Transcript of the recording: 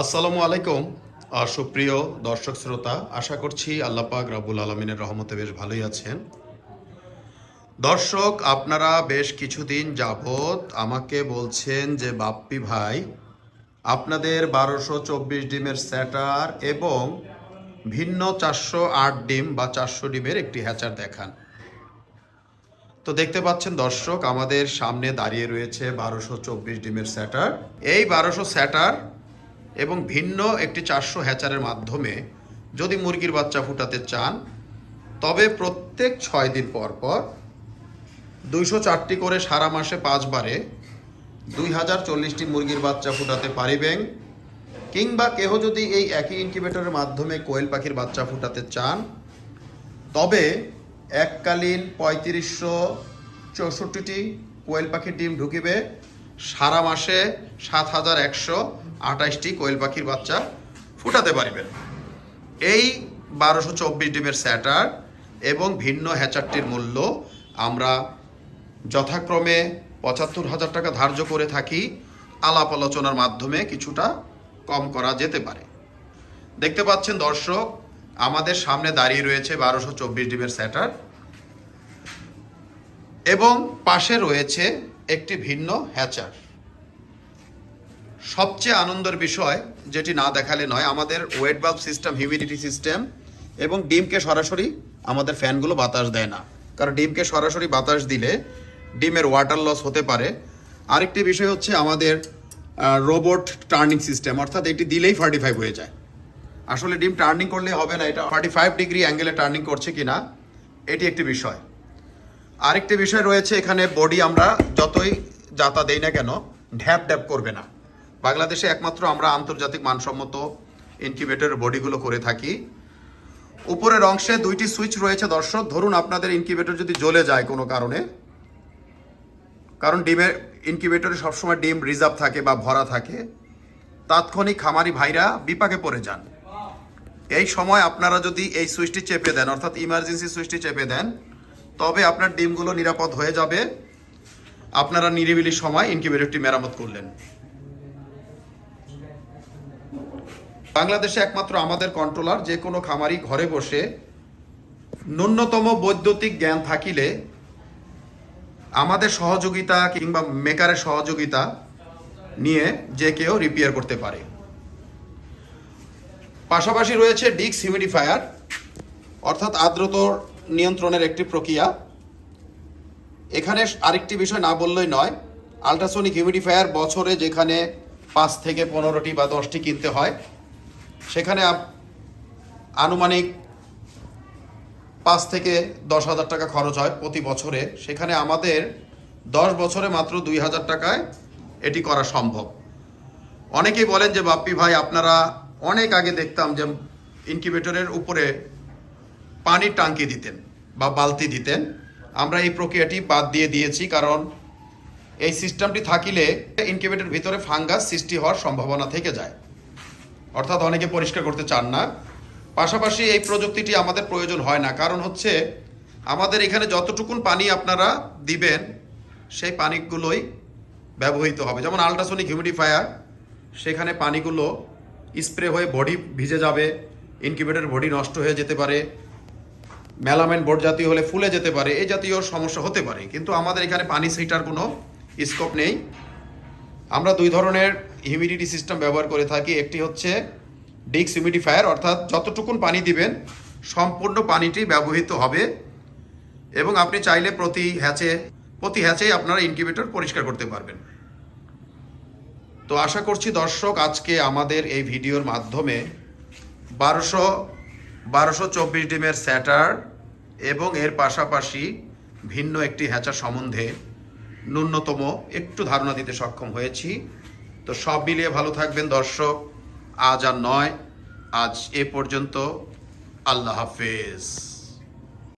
আসসালামু আলাইকুম। সুপ্রিয় দর্শক শ্রোতা, আশা করছি আল্লাহ পাক রাবুল আলমিনের রহমতে বেশ ভালোই আছেন। দর্শক, আপনারা বেশ কিছুদিন যাবত আমাকে বলছেন যে, বাপ্পি ভাই, আপনাদের বারোশো চব্বিশ ডিমের স্যাটার এবং ভিন্ন চারশো আট ডিম বা চারশো ডিমের একটি হ্যাচার দেখান। তো দেখতে পাচ্ছেন দর্শক, আমাদের সামনে দাঁড়িয়ে রয়েছে বারোশো চব্বিশ ডিমের স্যাটার। এই বারোশো স্যাটার এবং ভিন্ন একটি চারশো হ্যাচারের মাধ্যমে যদি মুরগির বাচ্চা ফুটাতে চান, তবে প্রত্যেক ছয় দিন পর পর দুইশো চারটি করে সারা মাসে পাঁচবারে দুই হাজার চল্লিশটি মুরগির বাচ্চা ফুটাতে পারিবেন। কিংবা কেহ যদি এই একই ইনকিউবেটরের মাধ্যমে কোয়েল পাখির বাচ্চা ফুটাতে চান, তবে এককালীন পঁয়ত্রিশশো চৌষট্টিটি কোয়েল পাখির ডিম ঢুকিবে। সারা মাসে সাত হাজার একশো আঠাশটি কোয়েল পাখির বাচ্চা ফুটাতে পারিবেন। এই বারোশো চব্বিশ ডিমের স্যাটার এবং ভিন্ন হ্যাচারটির মূল্য আমরা যথাক্রমে পঁচাত্তর হাজার টাকা ধার্য করে থাকি। আলাপ আলোচনার মাধ্যমে কিছুটা কম করা যেতে পারে। দেখতে পাচ্ছেন দর্শক, আমাদের সামনে দাঁড়িয়ে রয়েছে বারোশো চব্বিশ ডিমের স্যাটার এবং পাশে রয়েছে একটি ভিন্ন হ্যাচার। সবচেয়ে আনন্দের বিষয় যেটি না দেখালে নয়, আমাদের wet bulb system humidity system এবং ডিমকে সরাসরি আমাদের ফ্যানগুলো বাতাস দেয় না। কারণ ডিমকে সরাসরি বাতাস দিলে ডিমের ওয়াটার লস হতে পারে। আরেকটি বিষয় হচ্ছে আমাদের রোবট টার্নিং সিস্টেম অর্থাৎ এটি দিলেই ফার্টি ফাইভ হয়ে যায়। আসলে ডিম টার্নিং করলে হবে না, এটা ফার্টি ফাইভ ডিগ্রি অ্যাঙ্গেলে টার্নিং করছে কি না এটি একটি বিষয়। আরেকটি বিষয় রয়েছে, এখানে বডি আমরা যতই যাতা দেই না কেন ঢ্যাপ ড্যাপ করবে না। বাংলাদেশে একমাত্র আমরা আন্তর্জাতিক মানসম্মত ইনকিউবেটরের বডিগুলো করে থাকি। উপরের অংশে দুইটি সুইচ রয়েছে দর্শক। ধরুন আপনাদের ইনকিউবেটর যদি জ্বলে যায় কোনো কারণে, কারণ ডিমের ইনকিউবেটরে সবসময় ডিম রিজার্ভ থাকে বা ভরা থাকে, তাৎক্ষণিক খামারি ভাইরা বিপাকে পড়ে যান। এই সময় আপনারা যদি এই সুইচটি চেপে দেন, অর্থাৎ ইমার্জেন্সি সুইচটি চেপে দেন, তবে আপনার ডিমগুলো নিরাপদ হয়ে যাবে। আপনারা নিরিবিলি সময় ইনকিউবেটরটি মেরামত করলেন। বাংলাদেশে একমাত্র আমাদের কন্ট্রোলার যে কোনো খামারি ঘরে বসে ন্যূনতম বৈদ্যুতিক জ্ঞান থাকিলে আমাদের সহযোগিতা কিংবা মেকারের সহযোগিতা নিয়ে যে কেউ রিপেয়ার করতে পারে। পাশাপাশি রয়েছে ডিক্স হিউমিডিফায়ার অর্থাৎ আর্দ্রত নিয়ন্ত্রণের একটি প্রক্রিয়া। এখানে আরেকটি বিষয় না বললেই নয় আল্ট্রাসোনিক হিউমিডিফায়ার বছরে যেখানে পাঁচ থেকে পনেরোটি বা দশটি কিনতে হয়। সেখানে আনুমানিক পাঁচ থেকে দশ হাজার টাকা খরচ হয় প্রতি বছরে। সেখানে আমাদের দশ বছরে মাত্র দুই হাজার টাকায় এটি করা সম্ভব। অনেকেই বলেন যে, বাপ্পি ভাই, আপনারা অনেক আগে দেখতাম যে ইনকিউবেটরের উপরে পানির টাঙ্কি দিতেন বা বালতি দিতেন। আমরা এই প্রক্রিয়াটি বাদ দিয়ে দিয়েছি কারণ এই সিস্টেমটি থাকিলে ইনকিউবেটর ভিতরে ফাঙ্গাস সৃষ্টি হওয়ার সম্ভাবনা থেকে যায়। অর্থাৎ অনেকে পরিষ্কার করতে চান না। পাশাপাশি এই প্রযুক্তিটি আমাদের প্রয়োজন হয় না। কারণ হচ্ছে, আমাদের এখানে যতটুকুন পানি আপনারা দিবেন, সেই পানিগুলোই ব্যবহৃত হবে। যেমন আল্ট্রাসোনিক হিউমিডিফায়ার সেখানে পানিগুলো স্প্রে হয়ে বডি ভিজে যাবে ইনকিউবেটর বডি নষ্ট হয়ে যেতে পারে মেলামাইন বোর্ড জাতীয় হলে ফুলে যেতে পারে এই জাতীয় সমস্যা হতে পারে। কিন্তু আমাদের এখানে পানি সিটার কোনো স্কোপ নেই। আমরা দুই ধরনের হিউমিডিটি সিস্টেম ব্যবহার করে থাকি, একটি হচ্ছে ডিক্স হিউমিডিফায়ার অর্থাৎ যতটুকুন পানি দিবেন, সম্পূর্ণ পানিটি ব্যবহৃত হবে। এবং আপনি চাইলে প্রতি হ্যাচে, প্রতি হ্যাচেই আপনারা ইনকিউবেটর পরিষ্কার করতে পারবেন। তো আশা করছি দর্শক, আজকে আমাদের এই ভিডিওর মাধ্যমে বারোশো বারোশো চব্বিশ ডিমের স্যাটার এবং এর পাশাপাশি ভিন্ন একটি হ্যাচার সম্বন্ধে ন্যূনতম একটু ধারণা দিতে সক্ষম হয়েছি। তো সব মিলিয়ে ভালো থাকবেন দর্শক। আজ আর নয় আজ এ পর্যন্ত। আল্লাহ হাফেজ।